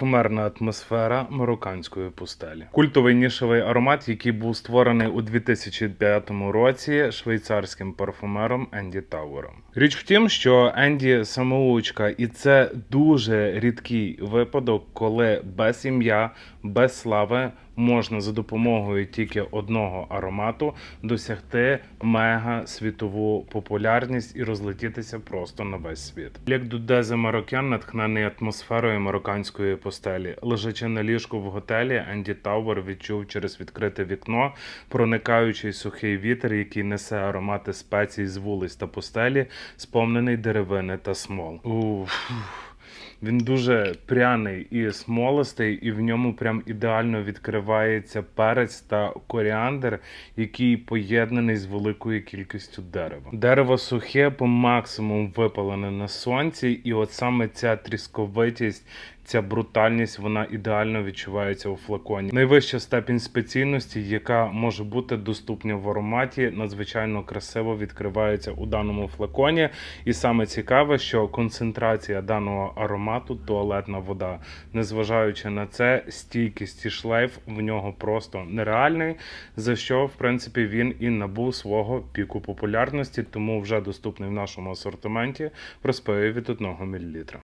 Парфумерна атмосфера марокканської пустелі. Культовий нішевий аромат, який був створений у 2005 році швейцарським парфумером Енді Тауером. Річ в тім, що Енді самоучка, і це дуже рідкий випадок, коли без ім'я, без слави можна за допомогою тільки одного аромату досягти мега світову популярність і розлетітися просто на весь світ. Як Дудезе Марокян, натхнений атмосферою марокканської постелі, лежачи на ліжку в готелі, Енді Тауер відчув через відкрите вікно проникаючий сухий вітер, який несе аромати спецій з вулиць та постелі, сповнений деревини та смол. Уф. Він дуже пряний і смолистий, і в ньому прям ідеально відкривається перець та коріандр, який поєднаний з великою кількістю дерева. Дерево сухе по максимуму випалене на сонці, і от саме ця трісковитість. Ця брутальність вона ідеально відчувається у флаконі. Найвища степінь спеційності, яка може бути доступна в ароматі, надзвичайно красиво відкривається у даному флаконі. І саме цікаве, що концентрація даного аромату туалетна вода. Незважаючи на це, стійкість і шлейф в нього просто нереальний. За що, в принципі, він і набув свого піку популярності, тому вже доступний в нашому асортименті в від 1 мл.